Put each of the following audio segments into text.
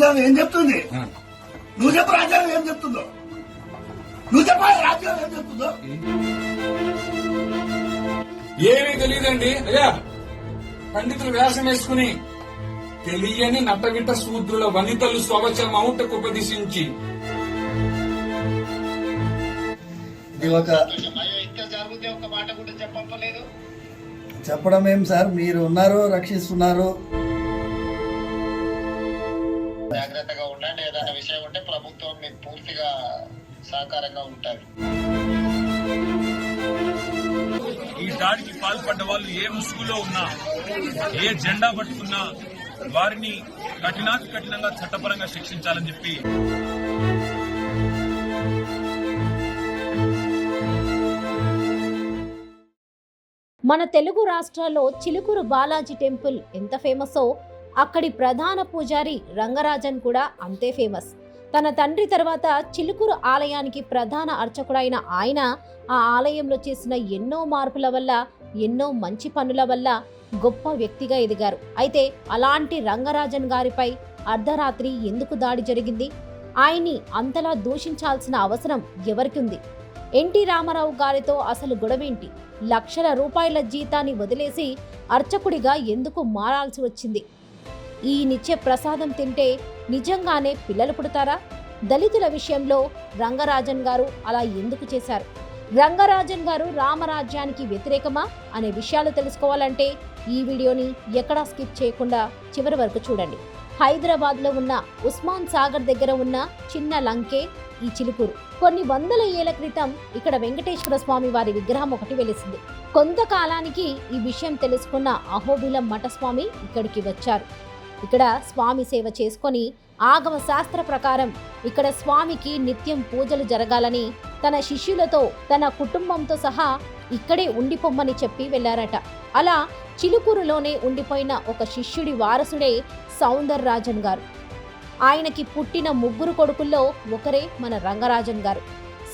రాజ్యాంగం ఏం చెప్తుంది? నువ్వు చెప్పు రాజ్యాంగం ఏం చెప్తుందో. నువ్వు చెప్పాలి రాజ్యాంగం ఏం చెప్తుందో. ఏమీ తెలియదండి. అయ్యా పండితులు వ్యాసం వేసుకుని తెలియని నట్టగిట్ట శూద్రుల వనితలు స్వవచ మౌంటకు ఉపదేశించి ఇది ఒక చెప్పడం ఏం సార్? మీరు ఉన్నారు రక్షిస్తున్నారు. జాగ్రత్తగా ఉండండి ఏదైనా విషయం ఉంటే ప్రభుత్వం మీకు పూర్తిగా సహకారంగా ఉంటుంది ఈ దాడికి పాల్పడ్డ వాళ్ళు ఏ ముసుగులో ఉన్నా ఏ జెండా పట్టుకున్నా వారిని కఠినాతి కఠినంగా చట్టపరంగా శిక్షించాలని చెప్పి మన తెలుగు రాష్ట్రాల్లో చిలుకూరు బాలాజీ టెంపుల్ ఎంత ఫేమసో అక్కడి ప్రధాన పూజారి రంగరాజన్ కూడా అంతే ఫేమస్. తన తండ్రి తర్వాత చిలుకూరు ఆలయానికి ప్రధాన అర్చకుడైన ఆయన ఆ ఆలయంలో చేసిన ఎన్నో మార్పుల వల్ల ఎన్నో మంచి పనుల వల్ల గొప్ప వ్యక్తిగా ఎదిగారు. అయితే అలాంటి రంగరాజన్ గారిపై అర్ధరాత్రి ఎందుకు దాడి జరిగింది? ఆయన్ని అంతలా దూషించాల్సిన అవసరం ఎవరికి ఉంది? ఎన్టీ రామారావు గారితో అసలు గొడవేంటి లక్షల రూపాయల జీతాన్ని వదిలేసి అర్చకుడిగా ఎందుకు మారాల్సి వచ్చింది? ఈయనిచ్చే ప్రసాదం తింటే నిజంగానే పిల్లలు పుడతారా? దళితుల విషయంలో రంగరాజన్ గారు అలా ఎందుకు చేశారు? రంగరాజన్ గారు రామరాజ్యానికి వ్యతిరేకమా? అనే విషయాలు తెలుసుకోవాలంటే ఈ వీడియోని ఎక్కడా స్కిప్ చేయకుండా చివరి వరకు చూడండి. హైదరాబాద్లో ఉన్న ఉస్మాన్ సాగర్ దగ్గర ఉన్న చిన్న లంకే ఈ చిలుకూరు. కొన్ని వందల ఏళ్ళ క్రితం ఇక్కడ వెంకటేశ్వర స్వామి వారి విగ్రహం ఒకటి వెలిసింది. కొంతకాలానికి ఈ విషయం తెలుసుకున్న అహోబిలం మఠస్వామి ఇక్కడికి వచ్చారు. ఇక్కడ స్వామి సేవ చేసుకొని ఆగమ శాస్త్ర ప్రకారం ఇక్కడ స్వామికి నిత్యం పూజలు జరగాలని తన శిష్యులతో తన కుటుంబంతో సహా ఇక్కడే ఉండిపోమ్మని చెప్పి వెళ్ళారట అలా చిలుకూరులోనే ఉండిపోయిన ఒక శిష్యుడి వారసుడే సౌందర్ రాజన్ గారు. ఆయనకి పుట్టిన ముగ్గురు కొడుకుల్లో ఒకరే మన రంగరాజన్ గారు.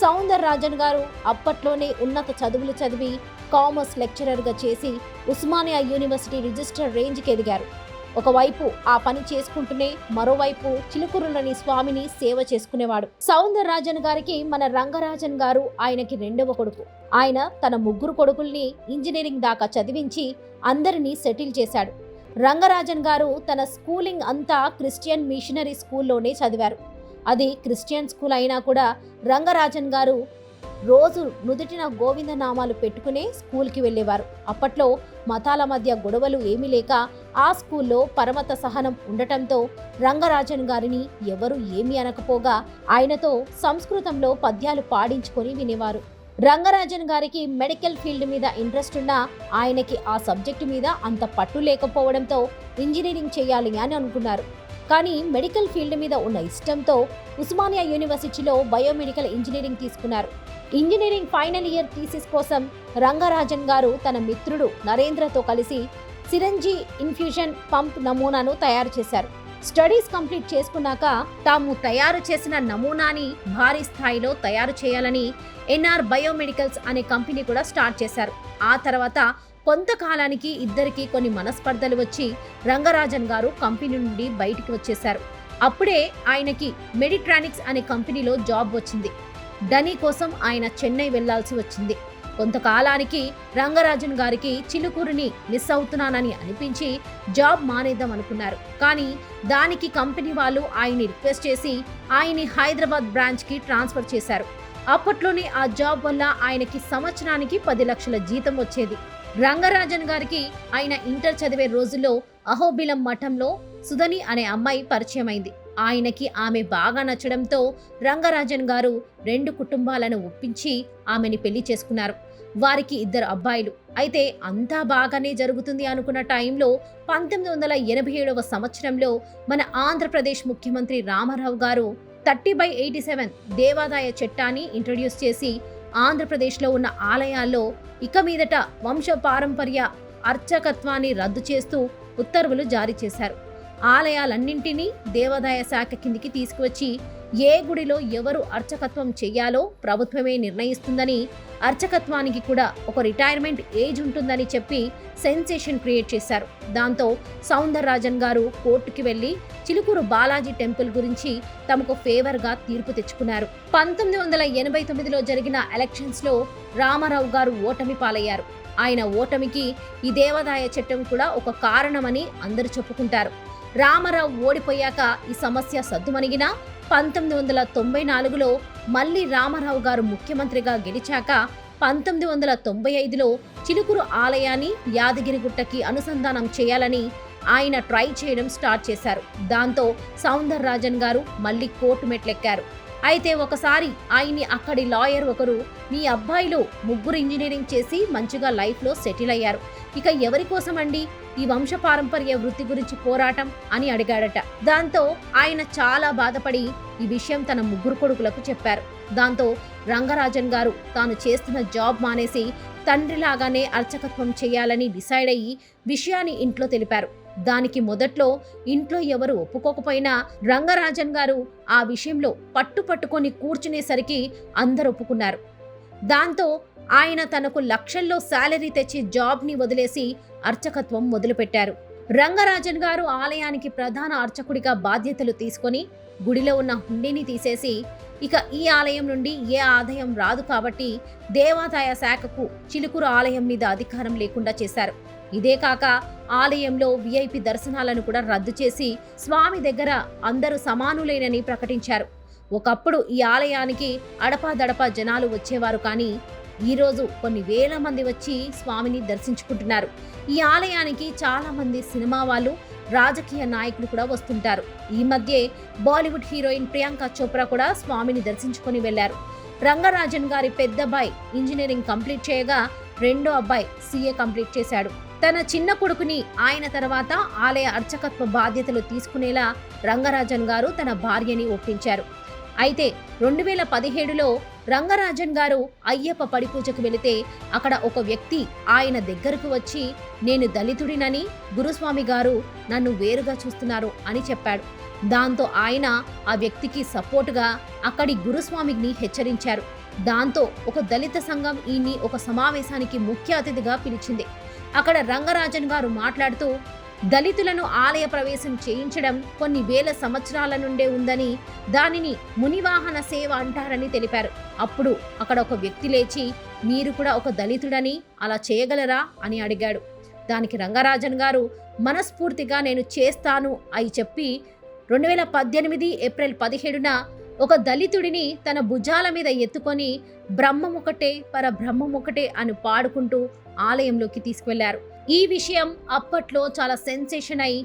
సౌందర్ రాజన్ గారు అప్పట్లోనే ఉన్నత చదువులు చదివి కామర్స్ లెక్చరర్గా చేసి ఉస్మానియా యూనివర్సిటీ రిజిస్టర్ రేంజ్కి ఎదిగారు. ఒకవైపు ఆ పని చేసుకుంటూనే మరోవైపు చిలుకూరులోని స్వామిని సేవ చేసుకునేవాడు. సౌందరరాజన్ గారికి మన రంగరాజన్ గారు ఆయనకి రెండవ కొడుకు. ఆయన తన ముగ్గురు కొడుకుల్ని ఇంజనీరింగ్ దాకా చదివించి అందరినీ సెటిల్ చేశాడు. రంగరాజన్ గారు తన స్కూలింగ్ అంతా క్రిస్టియన్ మిషనరీ స్కూల్లోనే చదివారు. అది క్రిస్టియన్ స్కూల్ అయినా కూడా రంగరాజన్ గారు రోజు నుదుటిన గోవింద నామాలు పెట్టుకునే స్కూల్కి వెళ్ళేవారు. అప్పట్లో మతాల మధ్య గొడవలు ఏమీ లేక ఆ స్కూల్లో పరమత సహనం ఉండటంతో రంగరాజన్ గారిని ఎవరు ఏమీ అనకపోగా ఆయనతో సంస్కృతంలో పద్యాలు పాడించుకొని వినేవారు. రంగరాజన్ గారికి మెడికల్ ఫీల్డ్ మీద ఇంట్రెస్ట్ ఉన్నా ఆయనకి ఆ సబ్జెక్టు మీద అంత పట్టు లేకపోవడంతో ఇంజనీరింగ్ చేయాలి అని అనుకున్నారు. కానీ మెడికల్ ఫీల్డ్ మీద ఉన్న ఇష్టంతో ఉస్మానియా యూనివర్సిటీలో బయోమెడికల్ ఇంజనీరింగ్ తీసుకున్నారు. ఇంజనీరింగ్ ఫైనల్ ఇయర్ థీసిస్ కోసం రంగరాజన్ గారు తన మిత్రుడు నరేంద్రతో కలిసి సిరంజీ ఇన్ఫ్యూజన్ పంప్ నమూనాను తయారు చేశారు. స్టడీస్ కంప్లీట్ చేసుకున్నాక తాము తయారు చేసిన నమూనాని భారీ స్థాయిలో తయారు చేయాలని ఎన్ఆర్ బయోమెడికల్స్ అనే కంపెనీ కూడా స్టార్ట్ చేశారు. ఆ తర్వాత కొంతకాలానికి ఇద్దరికి కొన్ని మనస్పర్ధలు వచ్చి రంగరాజన్ గారు కంపెనీ నుండి బయటికి వచ్చేశారు. అప్పుడే ఆయనకి మెడిట్రానిక్స్ అనే కంపెనీలో జాబ్ వచ్చింది. డనీ కోసం ఆయన చెన్నై వెళ్ళాల్సి వచ్చింది. కొంతకాలానికి రంగరాజన్ గారికి చిలుకూరిని మిస్ అవుతున్నానని అనిపించి జాబ్ మానేద్దాం అనుకున్నారు. కానీ దానికి కంపెనీ వాళ్ళు ఆయన్ని రిక్వెస్ట్ చేసి ఆయన్ని హైదరాబాద్ బ్రాంచ్కి ట్రాన్స్ఫర్ చేశారు. అప్పట్లోనే ఆ జాబ్ వల్ల ఆయనకి సంవత్సరానికి పది లక్షల జీతం వచ్చేది. రంగరాజన్ గారికి ఆయన ఇంటర్ చదివే రోజుల్లో అహోబిలం మఠంలో సుధని అనే అమ్మాయి పరిచయమైంది. ఆయనకి ఆమె బాగా నచ్చడంతో రంగరాజన్ గారు రెండు కుటుంబాలను ఒప్పించి ఆమెని పెళ్ళి చేసుకున్నారు. వారికి ఇద్దరు అబ్బాయిలు. అయితే అంతా బాగానే జరుగుతుంది అనుకున్న టైంలో పంతొమ్మిది వందల ఎనభై ఏడవ సంవత్సరంలో మన ఆంధ్రప్రదేశ్ ముఖ్యమంత్రి రామారావు గారు థర్టీ బై ఎయిటీ సెవెన్ దేవాదాయ చట్టాన్ని ఇంట్రడ్యూస్ చేసి ఆంధ్రప్రదేశ్లో ఉన్న ఆలయాల్లో ఇక మీదట వంశ పారంపర్య అర్చకత్వాన్ని రద్దు చేస్తూ ఉత్తర్వులు జారీ చేశారు. ఆలయాలన్నింటినీ దేవాదాయ శాఖ కిందికి తీసుకువచ్చి ఏ గుడిలో ఎవరు అర్చకత్వం చేయాలో ప్రభుత్వమే నిర్ణయిస్తుందని అర్చకత్వానికి కూడా ఒక రిటైర్మెంట్ ఏజ్ ఉంటుందని చెప్పి సెన్సేషన్ క్రియేట్ చేశారు. దాంతో సౌందరరాజన్ గారు కోర్టుకి వెళ్ళి చిలుకూరు బాలాజీ టెంపుల్ గురించి తమకు ఫేవర్గా తీర్పు తెచ్చుకున్నారు. పంతొమ్మిది వందల ఎనభై తొమ్మిదిలో జరిగిన ఎలక్షన్స్లో రామారావు గారు ఓటమి పాలయ్యారు. ఆయన ఓటమికి ఈ దేవాదాయ చట్టం కూడా ఒక కారణమని అందరూ చెప్పుకుంటారు. రామారావు ఓడిపోయాక ఈ సమస్య సద్దుమణిగినా పంతొమ్మిది వందల తొంభై నాలుగులో మళ్ళీ రామారావు గారు ముఖ్యమంత్రిగా గెలిచాక పంతొమ్మిది వందల తొంభై ఐదులో చిలుకూరు ఆలయాన్ని యాదగిరిగుట్టకి అనుసంధానం చేయాలని ఆయన ట్రై చేయడం స్టార్ట్ చేశారు. దాంతో సౌందర్ రాజన్ గారు మళ్ళీ కోర్టు మెట్లెక్కారు. అయితే ఒకసారి ఆయన్ని అక్కడి లాయర్ ఒకరు మీ అబ్బాయిలు ముగ్గురు ఇంజనీరింగ్ చేసి మంచిగా లైఫ్లో సెటిల్ అయ్యారు. ఇక ఎవరి కోసం అండి ఈ వంశపారంపర్య వృత్తి గురించి పోరాటం అని అడిగాడట. దాంతో ఆయన చాలా బాధపడి ఈ విషయం తన ముగ్గురు కొడుకులకు చెప్పారు. దాంతో రంగరాజన్ గారు తాను చేస్తున్న జాబ్ మానేసి తండ్రిలాగానే అర్చకత్వం చేయాలని డిసైడ్ అయ్యి విషయాన్ని ఇంట్లో తెలిపారు. దానికి మొదట్లో ఇంట్లో ఎవరు ఒప్పుకోకపోయినా రంగరాజన్ గారు ఆ విషయంలో పట్టు పట్టుకొని కూర్చునేసరికి అందరు ఒప్పుకున్నారు దాంతో ఆయన తనకు లక్షల్లో శాలరీ తెచ్చి జాబ్ని వదిలేసి అర్చకత్వం మొదలుపెట్టారు. రంగరాజన్ గారు ఆలయానికి ప్రధాన అర్చకుడిగా బాధ్యతలు తీసుకొని గుడిలో ఉన్న హుండీని తీసేసి ఇక ఈ ఆలయం నుండి ఏ ఆదాయం రాదు కాబట్టి దేవాదాయ శాఖకు చిలుకూరు ఆలయం మీద అధికారం లేకుండా చేశారు. ఇదే కాక ఆలయంలో విఐపి దర్శనాలను కూడా రద్దు చేసి స్వామి దగ్గర అందరూ సమానులేనని ప్రకటించారు. ఒకప్పుడు ఈ ఆలయానికి అడపాదడపా జనాలు వచ్చేవారు కానీ ఈరోజు కొన్ని వేల మంది వచ్చి స్వామిని దర్శించుకుంటున్నారు. ఈ ఆలయానికి చాలా మంది సినిమా వాళ్ళు రాజకీయ నాయకులు కూడా వస్తుంటారు. ఈ మధ్యే బాలీవుడ్ హీరోయిన్ ప్రియాంక చోప్రా కూడా స్వామిని దర్శించుకొని వెళ్ళారు రంగరాజన్ గారి పెద్దబ్బాయి ఇంజనీరింగ్ కంప్లీట్ చేయగా రెండో అబ్బాయి సీఏ కంప్లీట్ చేశాడు. తన చిన్న కొడుకుని ఆయన తర్వాత ఆలయ అర్చకత్వ బాధ్యతలు తీసుకునేలా రంగరాజన్ గారు తన భార్యని ఒప్పించారు. అయితే రెండు వేల పదిహేడులో రంగరాజన్ గారు అయ్యప్ప పడిపూజకు వెళితే అక్కడ ఒక వ్యక్తి ఆయన దగ్గరకు వచ్చి నేను దళితుడినని గురుస్వామి గారు నన్ను వేరుగా చూస్తున్నారు అని చెప్పాడు. దాంతో ఆయన ఆ వ్యక్తికి సపోర్టుగా అక్కడి గురుస్వామిని హెచ్చరించారు. దాంతో ఒక దళిత సంఘం ఈయన్ని ఒక సమావేశానికి ముఖ్య అతిథిగా పిలిచింది. అక్కడ రంగరాజన్ గారు మాట్లాడుతూ దళితులను ఆలయ ప్రవేశం చేయించడం కొన్ని వేల సంవత్సరాల నుండే ఉందని దానిని మునివాహన సేవ అంటారని తెలిపారు. అప్పుడు అక్కడ ఒక వ్యక్తి లేచి మీరు కూడా ఒక దళితుడని అలా చేయగలరా? అని అడిగాడు. దానికి రంగరాజన్ గారు మనస్ఫూర్తిగా నేను చేస్తాను అని చెప్పి రెండు వేల పద్దెనిమిది ఏప్రిల్ పదిహేడున ఒక దళితుడిని తన భుజాల మీద ఎత్తుకొని బ్రహ్మముకటే ఒకటే పర ఒకటే అని పాడుకుంటూ ఆలయంలోకి తీసుకువెళ్ళారు. ఈ విషయం అప్పట్లో చాలా సెన్సేషన్ అయి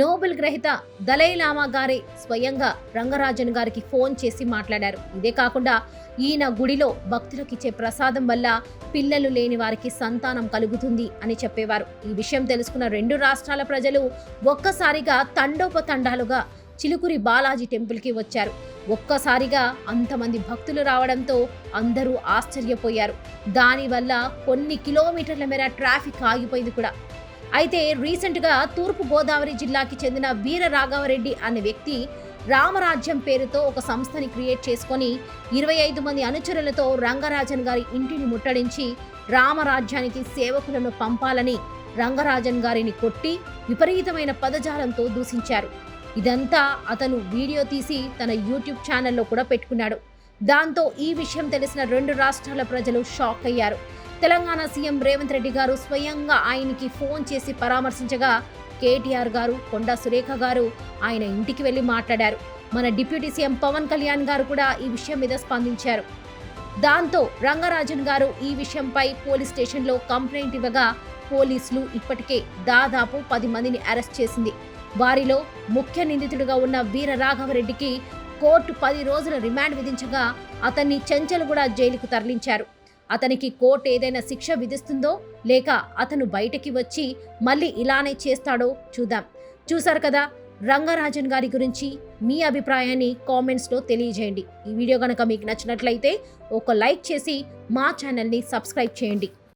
నోబెల్ గ్రహీత దలై లామా గారే స్వయంగా రంగరాజన్ గారికి ఫోన్ చేసి మాట్లాడారు. ఇదే కాకుండా ఈయన గుడిలో భక్తులకు ఇచ్చే ప్రసాదం వల్ల పిల్లలు లేని వారికి సంతానం కలుగుతుంది అని చెప్పేవారు. ఈ విషయం తెలుసుకున్న రెండు రాష్ట్రాల ప్రజలు ఒక్కసారిగా తండోపతండాలుగా చిలుకురి బాలాజీ టెంపుల్కి వచ్చారు. ఒక్కసారిగా అంతమంది భక్తులు రావడంతో అందరూ ఆశ్చర్యపోయారు. దానివల్ల కొన్ని కిలోమీటర్ల మేర ట్రాఫిక్ ఆగిపోయింది కూడా. అయితే రీసెంట్గా తూర్పు గోదావరి జిల్లాకి చెందిన వీర రాఘవరెడ్డి అనే వ్యక్తి రామరాజ్యం పేరుతో ఒక సంస్థని క్రియేట్ చేసుకొని ఇరవై ఐదు మంది అనుచరులతో రంగరాజన్ గారి ఇంటిని ముట్టడించి రామరాజ్యానికి సేవకులను పంపాలని రంగరాజన్ గారిని కొట్టి విపరీతమైన పదజాలంతో దూషించారు. ఇదంతా అతను వీడియో తీసి తన యూట్యూబ్ ఛానల్లో కూడా పెట్టుకున్నాడు. దాంతో ఈ విషయం తెలిసిన రెండు రాష్ట్రాల ప్రజలు షాక్ అయ్యారు. తెలంగాణ సీఎం రేవంత్ రెడ్డి గారు స్వయంగా ఆయనకి ఫోన్ చేసి పరామర్శించగా కేటీఆర్ గారు కొండా సురేఖ గారు ఆయన ఇంటికి వెళ్ళి మాట్లాడారు. మన డిప్యూటీ సీఎం పవన్ కళ్యాణ్ గారు కూడా ఈ విషయం మీద స్పందించారు. దాంతో రంగరాజన్ గారు ఈ విషయంపై పోలీస్ స్టేషన్లో కంప్లైంట్ ఇవ్వగా పోలీసులు ఇప్పటికే దాదాపు పది మందిని అరెస్ట్ చేసింది. వారిలో ముఖ్య నిందితుడిగా ఉన్న వీర రాఘవరెడ్డికి కోర్టు పది రోజుల రిమాండ్ విధించగా అతన్ని చెంచల్గూడ జైలుకు తరలించారు. అతనికి కోర్టు ఏదైనా శిక్ష విధిస్తుందో లేక అతను బయటకి వచ్చి మళ్ళీ ఇలానే చేస్తాడో చూద్దాం. చూశారు కదా రంగరాజన్ గారి గురించి మీ అభిప్రాయాన్ని కామెంట్స్లో తెలియజేయండి. ఈ వీడియో కనుక మీకు నచ్చినట్లయితే ఒక లైక్ చేసి మా ఛానల్ని సబ్స్క్రైబ్ చేయండి.